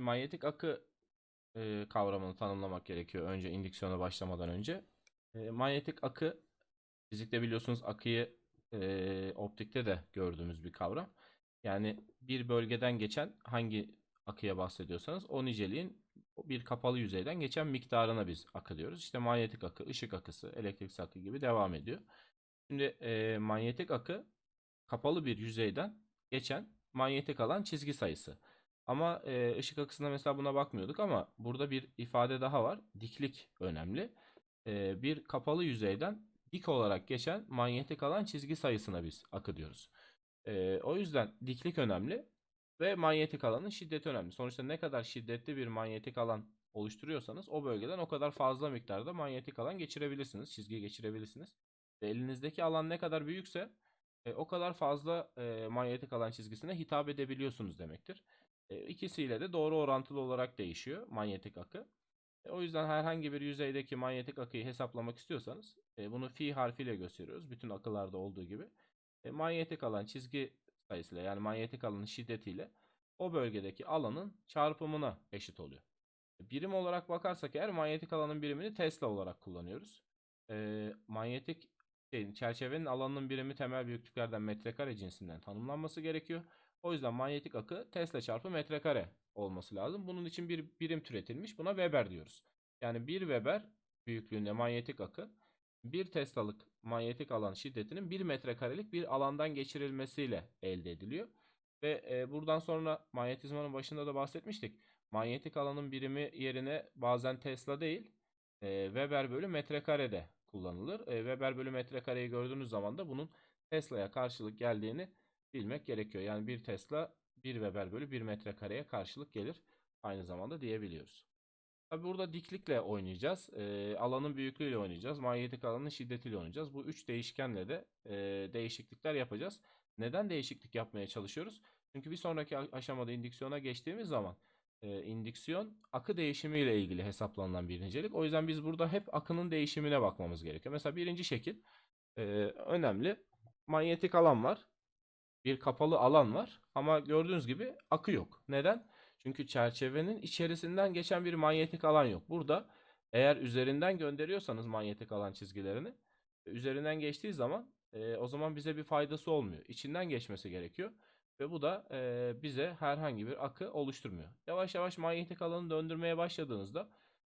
Manyetik akı e, kavramını tanımlamak gerekiyor önce indüksiyona başlamadan önce. E, manyetik akı fizikte biliyorsunuz akıyı e, optikte de gördüğümüz bir kavram. Yani bir bölgeden geçen hangi akıya bahsediyorsanız o niceliğin bir kapalı yüzeyden geçen miktarına biz akı diyoruz. İşte manyetik akı, ışık akısı, elektriksel akı gibi devam ediyor. Şimdi e, manyetik akı kapalı bir yüzeyden geçen manyetik alan çizgi sayısı. Ama e, ışık akısında mesela buna bakmıyorduk ama burada bir ifade daha var. Diklik önemli. E, bir kapalı yüzeyden dik olarak geçen manyetik alan çizgi sayısına biz akı diyoruz. E, o yüzden diklik önemli ve manyetik alanın şiddeti önemli. Sonuçta ne kadar şiddetli bir manyetik alan oluşturuyorsanız o bölgeden o kadar fazla miktarda manyetik alan geçirebilirsiniz, çizgi geçirebilirsiniz. Ve elinizdeki alan ne kadar büyükse e, o kadar fazla e, manyetik alan çizgisine hitap edebiliyorsunuz demektir. E, ikisiyle de doğru orantılı olarak değişiyor manyetik akı. E, o yüzden herhangi bir yüzeydeki manyetik akıyı hesaplamak istiyorsanız e, bunu fi harfiyle gösteriyoruz. Bütün akılarda olduğu gibi. E, manyetik alan çizgi sayısıyla yani manyetik alanın şiddetiyle o bölgedeki alanın çarpımına eşit oluyor. Birim olarak bakarsak eğer manyetik alanın birimini Tesla olarak kullanıyoruz. Manyetik şeyin, çerçevenin alanının birimi temel büyüklüklerden metrekare cinsinden tanımlanması gerekiyor. O yüzden manyetik akı Tesla çarpı metrekare olması lazım. Bunun için bir birim türetilmiş. Buna Weber diyoruz. Yani 1 Weber büyüklüğünde manyetik akı 1 Tesla'lık manyetik alan şiddetinin 1 metrekarelik bir alandan geçirilmesiyle elde ediliyor. Ve e, buradan sonra manyetizmanın başında da bahsetmiştik. Manyetik alanın birimi yerine bazen Tesla değil e, Weber bölü metrekarede kullanılır. E, Weber bölü metrekareyi gördüğünüz zaman da bunun Tesla'ya karşılık geldiğini bilmek gerekiyor. Yani 1 Tesla 1 Weber bölü 1 metrekareye karşılık gelir. Aynı zamanda diyebiliyoruz. Tabi burada diklikle oynayacağız. E, alanın büyüklüğüyle oynayacağız. Manyetik alanın şiddetiyle oynayacağız. Bu üç değişkenle de e, değişiklikler yapacağız. Neden değişiklik yapmaya çalışıyoruz? Çünkü bir sonraki aşamada indüksiyona geçtiğimiz zaman e, indüksiyon akı değişimiyle ilgili hesaplanılan bir nicelik. O yüzden biz burada hep akının değişimine bakmamız gerekiyor. Mesela birinci şekil e, önemli. Manyetik alan var. Bir kapalı alan var. Ama gördüğünüz gibi akı yok. Neden? Çünkü çerçevenin içerisinden geçen bir manyetik alan yok. Burada eğer üzerinden gönderiyorsanız manyetik alan çizgilerini üzerinden geçtiği zaman e, o zaman bize bir faydası olmuyor. İçinden geçmesi gerekiyor. Ve bu da e, bize herhangi bir akı oluşturmuyor. Yavaş yavaş manyetik alanı döndürmeye başladığınızda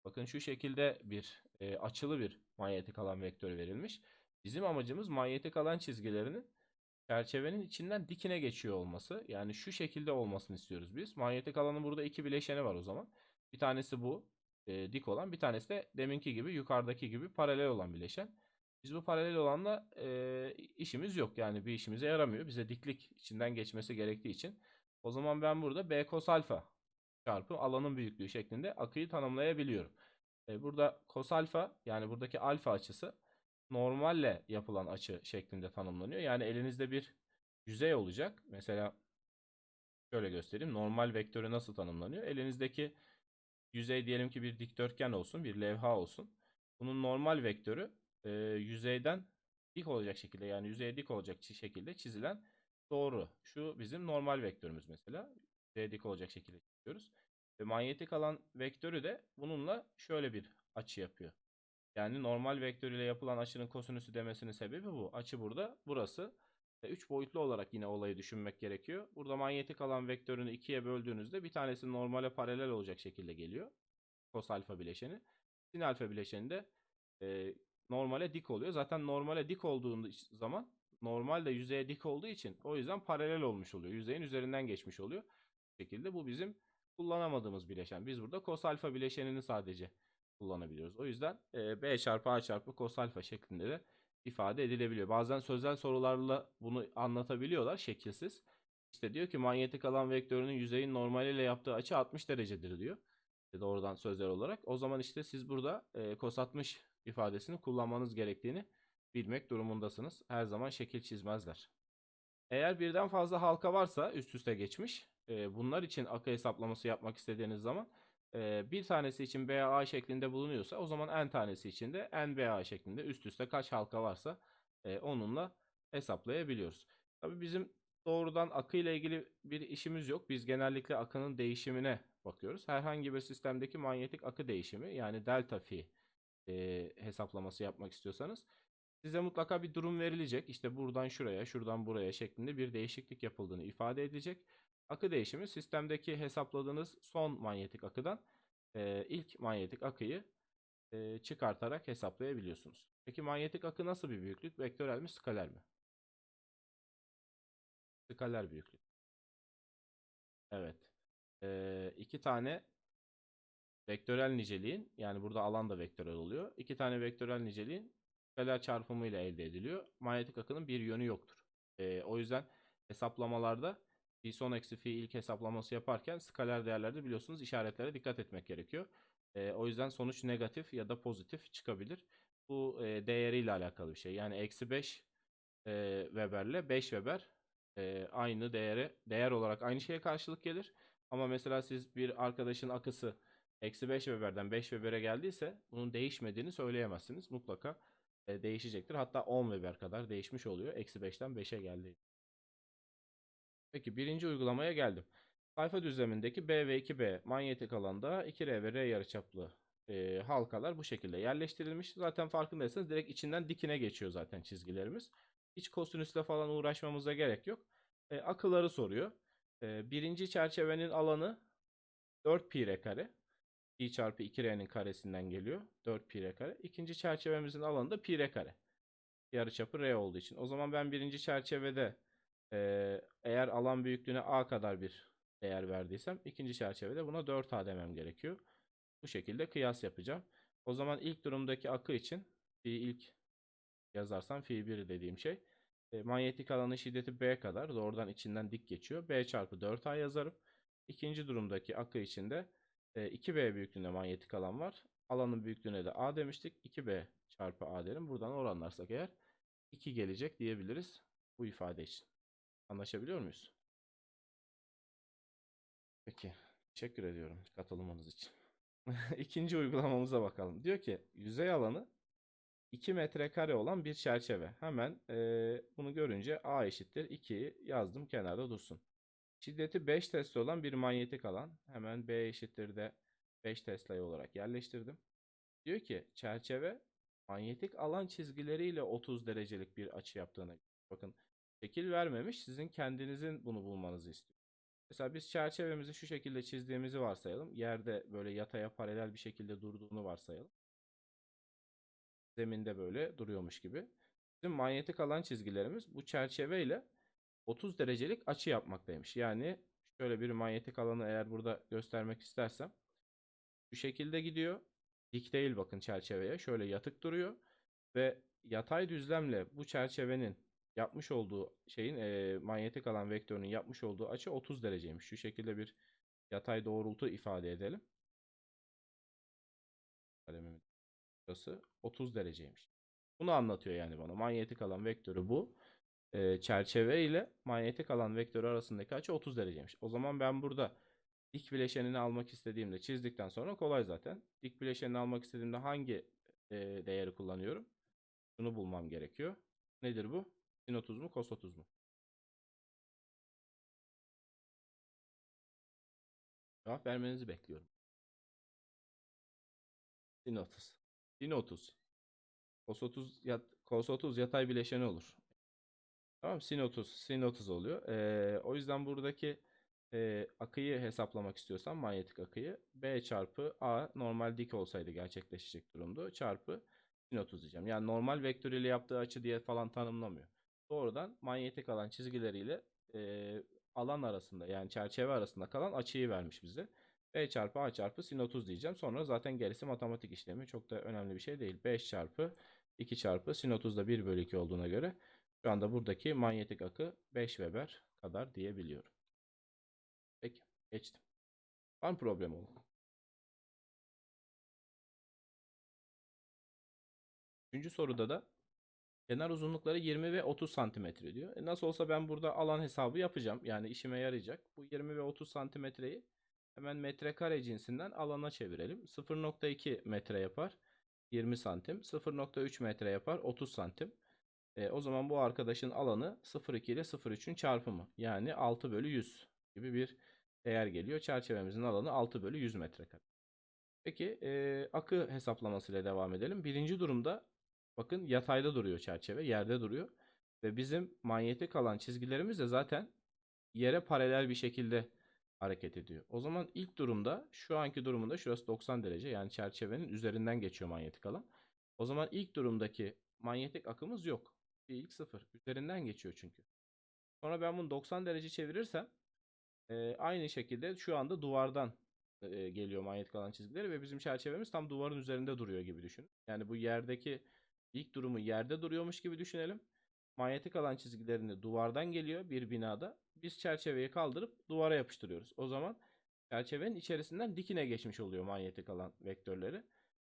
bakın şu şekilde bir e, açılı bir manyetik alan vektörü verilmiş. Bizim amacımız manyetik alan çizgilerinin çerçevenin içinden dikine geçiyor olması. Yani şu şekilde olmasını istiyoruz biz. Manyetik alanın burada iki bileşeni var o zaman. Bir tanesi bu e, dik olan bir tanesi de deminki gibi yukarıdaki gibi paralel olan bileşen. Biz bu paralel olanla e, işimiz yok. Yani bir işimize yaramıyor. Bize diklik içinden geçmesi gerektiği için. O zaman ben burada B cos alfa çarpı alanın büyüklüğü şeklinde akıyı tanımlayabiliyorum. E, burada cos alfa yani buradaki alfa açısı normalle yapılan açı şeklinde tanımlanıyor. Yani elinizde bir yüzey olacak. Mesela şöyle göstereyim. Normal vektörü nasıl tanımlanıyor? Elinizdeki yüzey diyelim ki bir dikdörtgen olsun, bir levha olsun. Bunun normal vektörü e, yüzeyden dik olacak şekilde yani yüzeye dik olacak şekilde çizilen doğru. Şu bizim normal vektörümüz mesela. Yüzeye dik olacak şekilde çiziyoruz. Ve manyetik alan vektörü de bununla şöyle bir açı yapıyor. Yani normal vektörüyle yapılan açının kosinüsü demesinin sebebi bu. Açı burada, burası. 3 boyutlu olarak yine olayı düşünmek gerekiyor. Burada manyetik alan vektörünü ikiye böldüğünüzde bir tanesi normale paralel olacak şekilde geliyor. Kos alfa bileşeni. Sin alfa bileşeni de e, normale dik oluyor. Zaten normale dik olduğu zaman normal de yüzeye dik olduğu için o yüzden paralel olmuş oluyor. Yüzeyin üzerinden geçmiş oluyor. Bu şekilde bu bizim kullanamadığımız bileşen. Biz burada kos alfa bileşenini sadece kullanabiliyoruz. O yüzden e, B çarpı A çarpı cos alfa şeklinde de ifade edilebiliyor. Bazen sözel sorularla bunu anlatabiliyorlar şekilsiz. İşte diyor ki manyetik alan vektörünün yüzeyin normaliyle yaptığı açı 60 derecedir diyor. İşte doğrudan sözel olarak. O zaman işte siz burada e, cos 60 ifadesini kullanmanız gerektiğini bilmek durumundasınız. Her zaman şekil çizmezler. Eğer birden fazla halka varsa üst üste geçmiş, e, bunlar için akı hesaplaması yapmak istediğiniz zaman bir tanesi için BA şeklinde bulunuyorsa o zaman n tanesi için de NBA şeklinde üst üste kaç halka varsa onunla hesaplayabiliyoruz. Tabii bizim doğrudan akı ile ilgili bir işimiz yok. Biz genellikle akının değişimine bakıyoruz. Herhangi bir sistemdeki manyetik akı değişimi yani delta fi hesaplaması yapmak istiyorsanız size mutlaka bir durum verilecek. İşte buradan şuraya, şuradan buraya şeklinde bir değişiklik yapıldığını ifade edecek. Akı değişimi sistemdeki hesapladığınız son manyetik akıdan e, ilk manyetik akıyı e, çıkartarak hesaplayabiliyorsunuz. Peki manyetik akı nasıl bir büyüklük? Vektörel mi, skaler mi? Skaler büyüklük. Evet. E, iki tane vektörel niceliğin yani burada alan da vektörel oluyor. İki tane vektörel niceliğin skaler çarpımı ile elde ediliyor. Manyetik akının bir yönü yoktur. E, o yüzden hesaplamalarda fi son fi ilk hesaplaması yaparken skaler değerlerde biliyorsunuz işaretlere dikkat etmek gerekiyor. E, o yüzden sonuç negatif ya da pozitif çıkabilir. Bu e, değeriyle alakalı bir şey. Yani eksi 5 e, Weber'le 5 Weber e, aynı değere değer olarak aynı şeye karşılık gelir. Ama mesela siz bir arkadaşın akısı eksi 5 Weber'den 5 Weber'e geldiyse bunun değişmediğini söyleyemezsiniz. Mutlaka e, değişecektir. Hatta 10 Weber kadar değişmiş oluyor. Eksi 5'ten 5'e geldi. Peki birinci uygulamaya geldim. Sayfa düzlemindeki B ve 2B manyetik alanda 2R ve R yarıçaplı e, halkalar bu şekilde yerleştirilmiş. Zaten farkındaysanız direkt içinden dikine geçiyor zaten çizgilerimiz. Hiç kosinüsle falan uğraşmamıza gerek yok. E, akıları soruyor. E, birinci çerçevenin alanı 4 pi r kare. Pi çarpı 2r'nin karesinden geliyor. 4 pi r kare. İkinci çerçevemizin alanı da pi r kare. Yarıçapı r olduğu için. O zaman ben birinci çerçevede eğer alan büyüklüğüne a kadar bir değer verdiysem ikinci çerçevede buna 4a demem gerekiyor. Bu şekilde kıyas yapacağım. O zaman ilk durumdaki akı için fi ilk yazarsam fi 1 dediğim şey manyetik alanın şiddeti b kadar doğrudan içinden dik geçiyor. b çarpı 4a yazarım. İkinci durumdaki akı için de e, 2b büyüklüğünde manyetik alan var. Alanın büyüklüğüne de a demiştik. 2b çarpı a derim. Buradan oranlarsak eğer 2 gelecek diyebiliriz bu ifade için. Anlaşabiliyor muyuz? Peki. Teşekkür ediyorum katılımınız için. İkinci uygulamamıza bakalım. Diyor ki yüzey alanı 2 metrekare olan bir çerçeve. Hemen e, bunu görünce A eşittir 2 yazdım kenarda dursun. Şiddeti 5 Tesla olan bir manyetik alan. Hemen B eşittir de 5 Tesla olarak yerleştirdim. Diyor ki çerçeve manyetik alan çizgileriyle 30 derecelik bir açı yaptığına bakın şekil vermemiş. Sizin kendinizin bunu bulmanızı istiyor. Mesela biz çerçevemizi şu şekilde çizdiğimizi varsayalım. Yerde böyle yataya paralel bir şekilde durduğunu varsayalım. Zeminde böyle duruyormuş gibi. Bizim manyetik alan çizgilerimiz bu çerçeveyle 30 derecelik açı yapmaktaymış. Yani şöyle bir manyetik alanı eğer burada göstermek istersem şu şekilde gidiyor. Dik değil bakın çerçeveye. Şöyle yatık duruyor ve yatay düzlemle bu çerçevenin yapmış olduğu şeyin e, manyetik alan vektörünün yapmış olduğu açı 30 dereceymiş. Şu şekilde bir yatay doğrultu ifade edelim. Burası 30 dereceymiş. Bunu anlatıyor yani bana. Manyetik alan vektörü bu. E, çerçeve ile manyetik alan vektörü arasındaki açı 30 dereceymiş. O zaman ben burada dik bileşenini almak istediğimde çizdikten sonra kolay zaten. Dik bileşenini almak istediğimde hangi e, değeri kullanıyorum? Bunu bulmam gerekiyor. Nedir bu? Sin 30 mu, kos 30 mu? Cevap vermenizi bekliyorum. Sin 30. Sin 30. Kos 30, yat, kos 30 yatay bileşeni olur. Tamam sin 30, sin 30 oluyor. Ee, o yüzden buradaki e, akıyı hesaplamak istiyorsam manyetik akıyı B çarpı A normal dik olsaydı gerçekleşecek durumda çarpı sin 30 diyeceğim. Yani normal vektör ile yaptığı açı diye falan tanımlamıyor doğrudan manyetik alan çizgileriyle e, alan arasında yani çerçeve arasında kalan açıyı vermiş bize. B çarpı A çarpı sin 30 diyeceğim. Sonra zaten gerisi matematik işlemi. Çok da önemli bir şey değil. 5 çarpı 2 çarpı sin 30 da 1 bölü 2 olduğuna göre şu anda buradaki manyetik akı 5 Weber kadar diyebiliyorum. Peki geçtim. Var mı problem oldu? Üçüncü soruda da Kenar uzunlukları 20 ve 30 santimetre diyor. E nasıl olsa ben burada alan hesabı yapacağım. Yani işime yarayacak. Bu 20 ve 30 santimetreyi hemen metrekare cinsinden alana çevirelim. 0.2 metre yapar 20 santim. 0.3 metre yapar 30 santim. E, o zaman bu arkadaşın alanı 0,2 ile 0,3'ün çarpımı. Yani 6 bölü 100 gibi bir değer geliyor. Çerçevemizin alanı 6 bölü 100 metrekare. Peki e, akı hesaplamasıyla devam edelim. Birinci durumda bakın yatayda duruyor çerçeve. Yerde duruyor. Ve bizim manyetik alan çizgilerimiz de zaten yere paralel bir şekilde hareket ediyor. O zaman ilk durumda şu anki durumunda şurası 90 derece yani çerçevenin üzerinden geçiyor manyetik alan. O zaman ilk durumdaki manyetik akımız yok. İlk sıfır. Üzerinden geçiyor çünkü. Sonra ben bunu 90 derece çevirirsem e, aynı şekilde şu anda duvardan e, geliyor manyetik alan çizgileri ve bizim çerçevemiz tam duvarın üzerinde duruyor gibi düşünün. Yani bu yerdeki ilk durumu yerde duruyormuş gibi düşünelim. Manyetik alan çizgilerini duvardan geliyor bir binada. Biz çerçeveyi kaldırıp duvara yapıştırıyoruz. O zaman çerçevenin içerisinden dikine geçmiş oluyor manyetik alan vektörleri.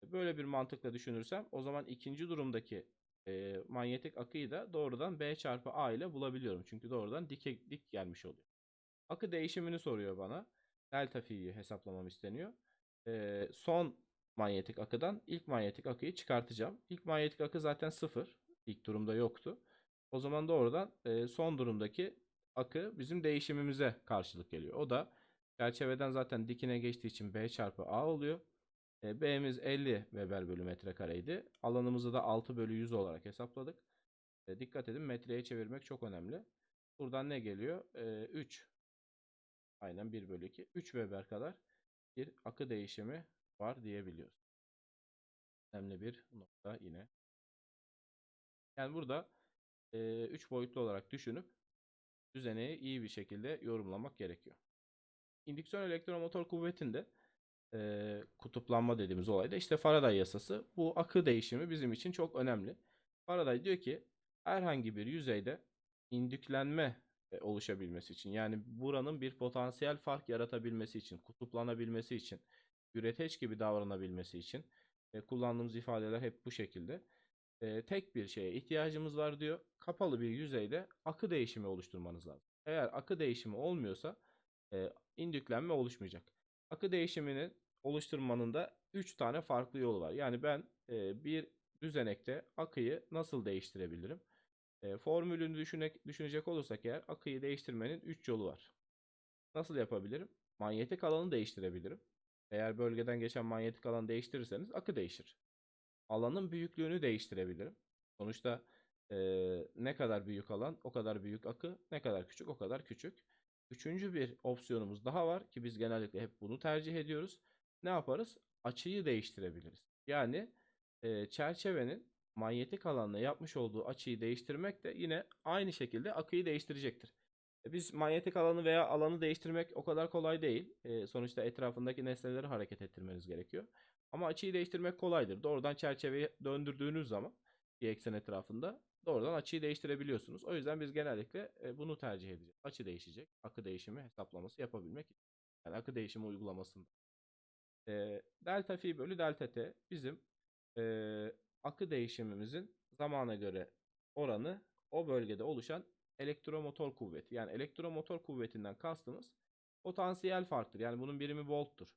Böyle bir mantıkla düşünürsem o zaman ikinci durumdaki e, manyetik akıyı da doğrudan B çarpı A ile bulabiliyorum. Çünkü doğrudan dike, dik gelmiş oluyor. Akı değişimini soruyor bana. Delta fi'yi hesaplamam isteniyor. E, son manyetik akıdan ilk manyetik akıyı çıkartacağım. İlk manyetik akı zaten sıfır. İlk durumda yoktu. O zaman doğrudan e, son durumdaki akı bizim değişimimize karşılık geliyor. O da çerçeveden zaten dikine geçtiği için B çarpı A oluyor. E, B'miz 50 Weber bölü metrekareydi. Alanımızı da 6 bölü 100 olarak hesapladık. E, dikkat edin metreye çevirmek çok önemli. Buradan ne geliyor? E, 3. Aynen 1 bölü 2. 3 Weber kadar bir akı değişimi var diyebiliyoruz. Önemli bir nokta yine. Yani burada 3 boyutlu olarak düşünüp düzeneyi iyi bir şekilde yorumlamak gerekiyor. İndüksiyon elektromotor kuvvetinde e, kutuplanma dediğimiz olayda işte Faraday yasası. Bu akı değişimi bizim için çok önemli. Faraday diyor ki herhangi bir yüzeyde indüklenme e, oluşabilmesi için yani buranın bir potansiyel fark yaratabilmesi için, kutuplanabilmesi için, üreteç gibi davranabilmesi için e, kullandığımız ifadeler hep bu şekilde. E, tek bir şeye ihtiyacımız var diyor. Kapalı bir yüzeyde akı değişimi oluşturmanız lazım. Eğer akı değişimi olmuyorsa e, indüklenme oluşmayacak. Akı değişimini oluşturmanın da 3 tane farklı yolu var. Yani ben e, bir düzenekte akıyı nasıl değiştirebilirim? E, formülünü düşünek, düşünecek olursak eğer akıyı değiştirmenin 3 yolu var. Nasıl yapabilirim? Manyetik alanı değiştirebilirim. Eğer bölgeden geçen manyetik alanı değiştirirseniz akı değişir. Alanın büyüklüğünü değiştirebilirim. Sonuçta e, ne kadar büyük alan o kadar büyük akı, ne kadar küçük o kadar küçük. Üçüncü bir opsiyonumuz daha var ki biz genellikle hep bunu tercih ediyoruz. Ne yaparız? Açıyı değiştirebiliriz. Yani e, çerçevenin manyetik alanla yapmış olduğu açıyı değiştirmek de yine aynı şekilde akıyı değiştirecektir. E, biz manyetik alanı veya alanı değiştirmek o kadar kolay değil. E, sonuçta etrafındaki nesneleri hareket ettirmeniz gerekiyor. Ama açıyı değiştirmek kolaydır. Doğrudan çerçeveyi döndürdüğünüz zaman bir eksen etrafında doğrudan açıyı değiştirebiliyorsunuz. O yüzden biz genellikle e, bunu tercih edeceğiz. Açı değişecek. Akı değişimi hesaplaması yapabilmek için. Yani akı değişimi uygulamasında. E, delta fi bölü delta t bizim e, akı değişimimizin zamana göre oranı o bölgede oluşan elektromotor kuvveti. Yani elektromotor kuvvetinden kastımız potansiyel farktır. Yani bunun birimi volttur.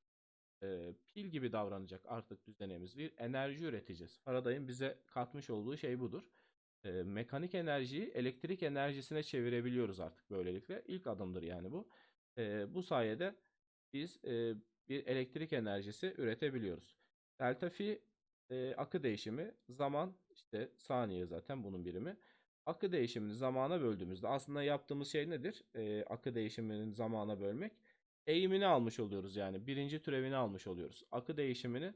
E, pil gibi davranacak artık düzenimiz. Bir enerji üreteceğiz. Faraday'ın bize katmış olduğu şey budur e, mekanik enerjiyi elektrik enerjisine çevirebiliyoruz artık böylelikle. İlk adımdır yani bu. E, bu sayede biz e, bir elektrik enerjisi üretebiliyoruz. Delta fi e, akı değişimi zaman işte saniye zaten bunun birimi. Akı değişimini zamana böldüğümüzde aslında yaptığımız şey nedir? E, akı değişiminin zamana bölmek. Eğimini almış oluyoruz yani birinci türevini almış oluyoruz. Akı değişimini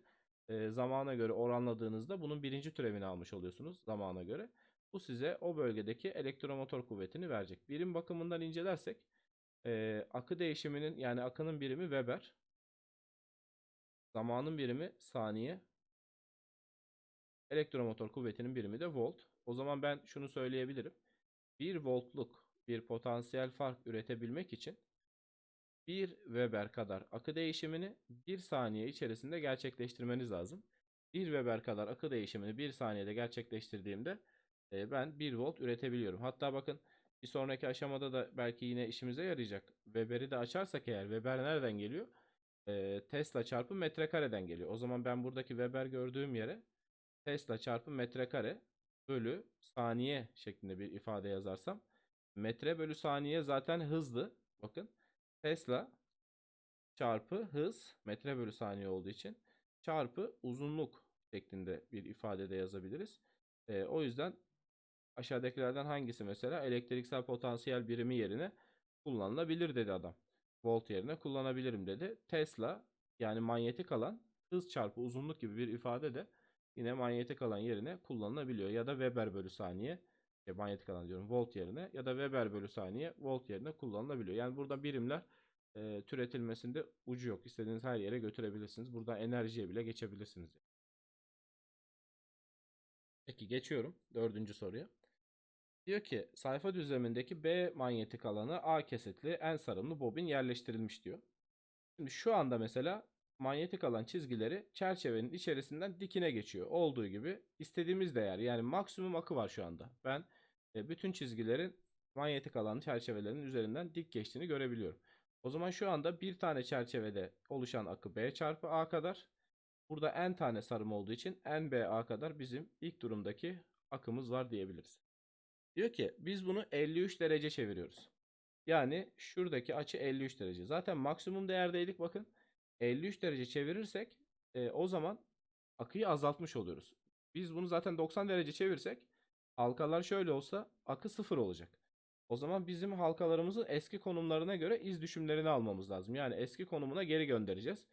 e, zamana göre oranladığınızda bunun birinci türevini almış oluyorsunuz zamana göre. Bu size o bölgedeki elektromotor kuvvetini verecek. Birim bakımından incelersek e, akı değişiminin yani akının birimi Weber. Zamanın birimi saniye. Elektromotor kuvvetinin birimi de volt. O zaman ben şunu söyleyebilirim. 1 voltluk bir potansiyel fark üretebilmek için 1 Weber kadar akı değişimini 1 saniye içerisinde gerçekleştirmeniz lazım. 1 Weber kadar akı değişimini 1 saniyede gerçekleştirdiğimde e, ben 1 volt üretebiliyorum. Hatta bakın bir sonraki aşamada da belki yine işimize yarayacak. Weber'i de açarsak eğer Weber nereden geliyor? E, Tesla çarpı metrekareden geliyor. O zaman ben buradaki Weber gördüğüm yere Tesla çarpı metrekare bölü saniye şeklinde bir ifade yazarsam metre bölü saniye zaten hızlı. Bakın Tesla çarpı hız metre bölü saniye olduğu için çarpı uzunluk şeklinde bir ifade de yazabiliriz. Ee, o yüzden aşağıdakilerden hangisi mesela elektriksel potansiyel birimi yerine kullanılabilir dedi adam. Volt yerine kullanabilirim dedi. Tesla yani manyetik alan hız çarpı uzunluk gibi bir ifade de yine manyetik alan yerine kullanılabiliyor. Ya da Weber bölü saniye e, manyetik alan diyorum volt yerine ya da Weber bölü saniye volt yerine kullanılabiliyor. Yani burada birimler e, türetilmesinde ucu yok. İstediğiniz her yere götürebilirsiniz. Burada enerjiye bile geçebilirsiniz. Peki geçiyorum dördüncü soruya. Diyor ki sayfa düzlemindeki B manyetik alanı A kesitli en sarımlı bobin yerleştirilmiş diyor. Şimdi şu anda mesela manyetik alan çizgileri çerçevenin içerisinden dikine geçiyor. Olduğu gibi istediğimiz değer yani maksimum akı var şu anda. Ben e, bütün çizgilerin manyetik alan çerçevelerinin üzerinden dik geçtiğini görebiliyorum. O zaman şu anda bir tane çerçevede oluşan akı B çarpı A kadar. Burada n tane sarım olduğu için nBA kadar bizim ilk durumdaki akımız var diyebiliriz. Diyor ki biz bunu 53 derece çeviriyoruz. Yani şuradaki açı 53 derece. Zaten maksimum değerdeydik bakın. 53 derece çevirirsek e, o zaman akıyı azaltmış oluyoruz. Biz bunu zaten 90 derece çevirsek halkalar şöyle olsa akı sıfır olacak. O zaman bizim halkalarımızın eski konumlarına göre iz düşümlerini almamız lazım. Yani eski konumuna geri göndereceğiz.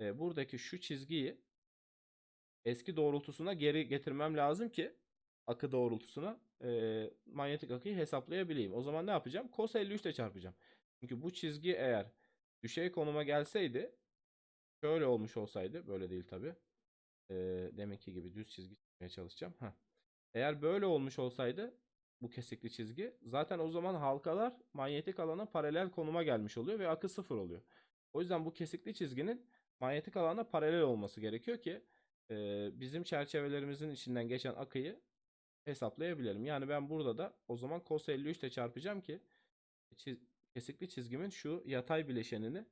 E, buradaki şu çizgiyi eski doğrultusuna geri getirmem lazım ki akı doğrultusuna e, manyetik akıyı hesaplayabileyim. O zaman ne yapacağım? Cos 53 ile çarpacağım. Çünkü bu çizgi eğer düşey konuma gelseydi şöyle olmuş olsaydı böyle değil tabi. E, deminki gibi düz çizgi çizmeye çalışacağım. Heh. Eğer böyle olmuş olsaydı bu kesikli çizgi zaten o zaman halkalar manyetik alana paralel konuma gelmiş oluyor ve akı sıfır oluyor. O yüzden bu kesikli çizginin manyetik alana paralel olması gerekiyor ki e, bizim çerçevelerimizin içinden geçen akıyı hesaplayabilelim. Yani ben burada da o zaman cos 53 ile çarpacağım ki çiz, kesikli çizgimin şu yatay bileşenini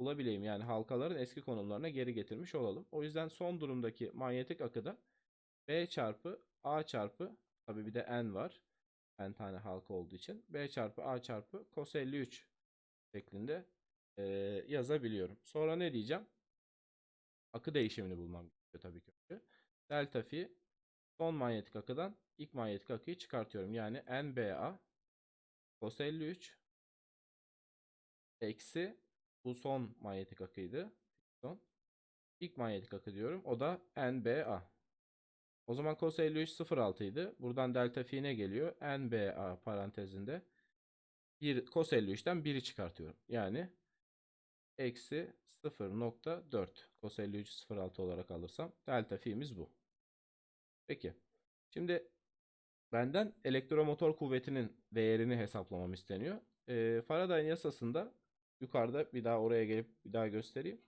bulabileyim. Yani halkaların eski konumlarına geri getirmiş olalım. O yüzden son durumdaki manyetik akıda B çarpı A çarpı tabi bir de N var. N tane halka olduğu için B çarpı A çarpı cos 53 şeklinde e, yazabiliyorum. Sonra ne diyeceğim? Akı değişimini bulmam gerekiyor tabii ki. Delta fi son manyetik akıdan ilk manyetik akıyı çıkartıyorum. Yani NBA cos 53 eksi bu son manyetik akıydı. Son. İlk manyetik akı diyorum. O da NBA. O zaman cos 53 0.6 idi. Buradan delta fi ne geliyor? NBA parantezinde 1 cos 53'ten 1'i çıkartıyorum. Yani eksi 0.4 cos 53 0.6 olarak alırsam delta fi'miz bu. Peki. Şimdi benden elektromotor kuvvetinin değerini hesaplamam isteniyor. E, Faraday'ın yasasında yukarıda bir daha oraya gelip bir daha göstereyim.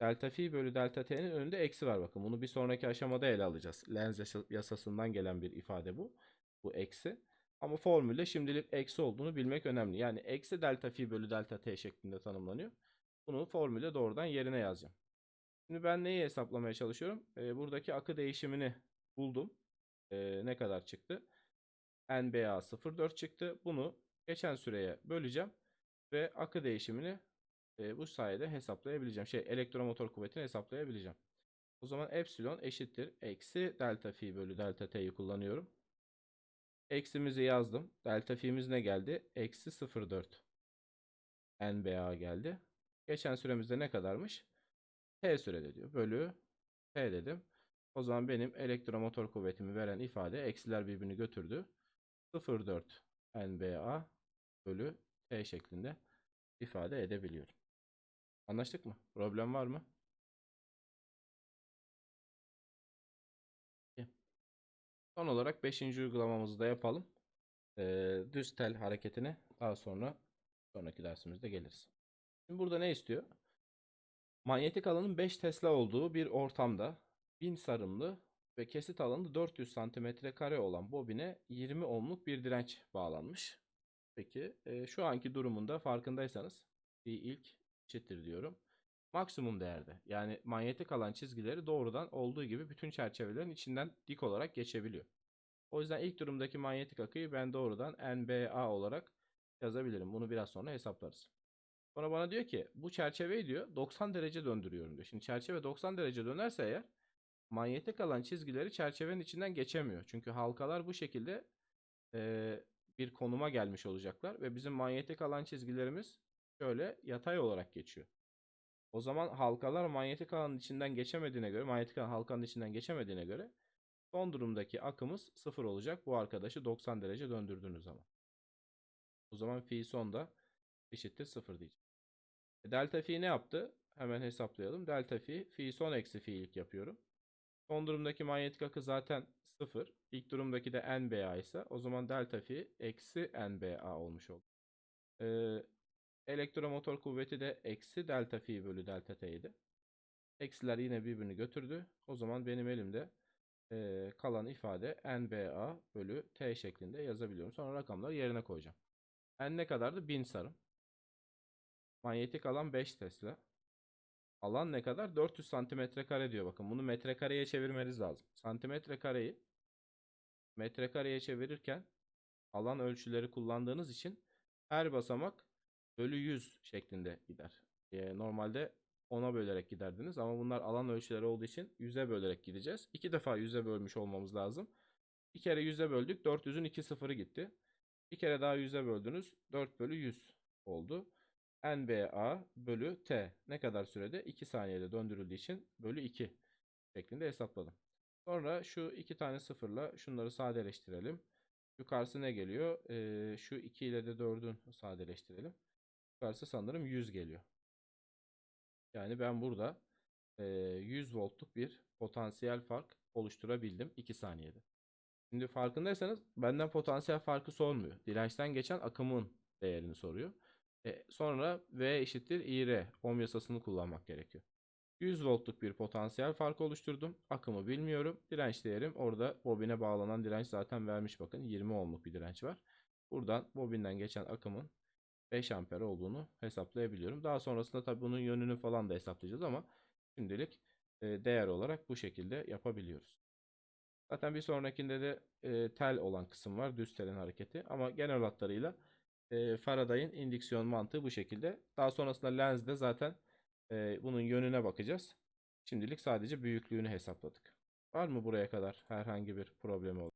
Delta fi bölü delta t'nin önünde eksi var bakın. Bunu bir sonraki aşamada ele alacağız. Lenz yasasından gelen bir ifade bu. Bu eksi. Ama formülde şimdilik eksi olduğunu bilmek önemli. Yani eksi delta fi bölü delta t şeklinde tanımlanıyor. Bunu formüle doğrudan yerine yazacağım. Şimdi ben neyi hesaplamaya çalışıyorum? E, buradaki akı değişimini buldum. E, ne kadar çıktı? NBA 0.4 çıktı. Bunu geçen süreye böleceğim. Ve akı değişimini e, bu sayede hesaplayabileceğim. Şey elektromotor kuvvetini hesaplayabileceğim. O zaman epsilon eşittir. Eksi delta fi bölü delta t'yi kullanıyorum. Eksimizi yazdım. Delta fi'miz ne geldi? Eksi 0.4 NBA geldi. Geçen süremizde ne kadarmış? T sürede diyor. Bölü T dedim. O zaman benim elektromotor kuvvetimi veren ifade eksiler birbirini götürdü. 0.4 NBA bölü T şeklinde ifade edebiliyorum. Anlaştık mı? Problem var mı? Son olarak 5. uygulamamızı da yapalım. Ee, düz tel hareketine daha sonra sonraki dersimizde geliriz. Şimdi burada ne istiyor? Manyetik alanın 5 Tesla olduğu bir ortamda 1000 sarımlı ve kesit alanı 400 cm kare olan bobine 20 ohmluk bir direnç bağlanmış. Peki e, şu anki durumunda farkındaysanız bir ilk eşittir diyorum. Maksimum değerde yani manyetik alan çizgileri doğrudan olduğu gibi bütün çerçevelerin içinden dik olarak geçebiliyor. O yüzden ilk durumdaki manyetik akıyı ben doğrudan NBA olarak yazabilirim. Bunu biraz sonra hesaplarız. Sonra bana diyor ki bu çerçeveyi diyor 90 derece döndürüyorum diyor. Şimdi çerçeve 90 derece dönerse eğer manyetik alan çizgileri çerçevenin içinden geçemiyor. Çünkü halkalar bu şekilde eee, bir konuma gelmiş olacaklar ve bizim manyetik alan çizgilerimiz şöyle yatay olarak geçiyor. O zaman halkalar manyetik alanın içinden geçemediğine göre, manyetik alan halkanın içinden geçemediğine göre son durumdaki akımız sıfır olacak. Bu arkadaşı 90 derece döndürdüğünüz zaman. O zaman fi son da eşittir sıfır diyeceğim. E, Delta fi ne yaptı? Hemen hesaplayalım. Delta fi, fi son eksi fi'lik yapıyorum. Son durumdaki manyetik akı zaten 0. İlk durumdaki de NBA ise o zaman delta fi eksi NBA olmuş oldu. Ee, elektromotor kuvveti de eksi delta fi bölü delta t idi. Eksiler yine birbirini götürdü. O zaman benim elimde e, kalan ifade NBA bölü t şeklinde yazabiliyorum. Sonra rakamları yerine koyacağım. N ne kadardı? 1000 sarım. Manyetik alan 5 Tesla. Alan ne kadar? 400 santimetre kare diyor. Bakın bunu metrekareye çevirmeniz lazım. Santimetre kareyi metrekareye çevirirken alan ölçüleri kullandığınız için her basamak bölü 100 şeklinde gider. Ee, normalde 10'a bölerek giderdiniz ama bunlar alan ölçüleri olduğu için 100'e bölerek gideceğiz. İki defa 100'e bölmüş olmamız lazım. Bir kere 100'e böldük. 400'ün 2 sıfırı gitti. Bir kere daha 100'e böldünüz. 4 bölü 100 oldu. NBA bölü T ne kadar sürede? 2 saniyede döndürüldüğü için bölü 2 şeklinde hesapladım. Sonra şu iki tane sıfırla şunları sadeleştirelim. Yukarısı ne geliyor? Ee, şu 2 ile de 4'ün sadeleştirelim. Yukarısı sanırım 100 geliyor. Yani ben burada e, 100 voltluk bir potansiyel fark oluşturabildim 2 saniyede. Şimdi farkındaysanız benden potansiyel farkı sormuyor. Dirençten geçen akımın değerini soruyor. E, sonra V eşittir IR. Ohm yasasını kullanmak gerekiyor. 100 voltluk bir potansiyel fark oluşturdum. Akımı bilmiyorum. Direnç değerim orada bobine bağlanan direnç zaten vermiş bakın. 20 ohmluk bir direnç var. Buradan bobinden geçen akımın 5 amper olduğunu hesaplayabiliyorum. Daha sonrasında tabii bunun yönünü falan da hesaplayacağız ama şimdilik e, değer olarak bu şekilde yapabiliyoruz. Zaten bir sonrakinde de e, tel olan kısım var. Düz telin hareketi. Ama genel hatlarıyla e, Faraday'ın indüksiyon mantığı bu şekilde. Daha sonrasında lensde zaten e, bunun yönüne bakacağız. Şimdilik sadece büyüklüğünü hesapladık. Var mı buraya kadar herhangi bir problemi olan?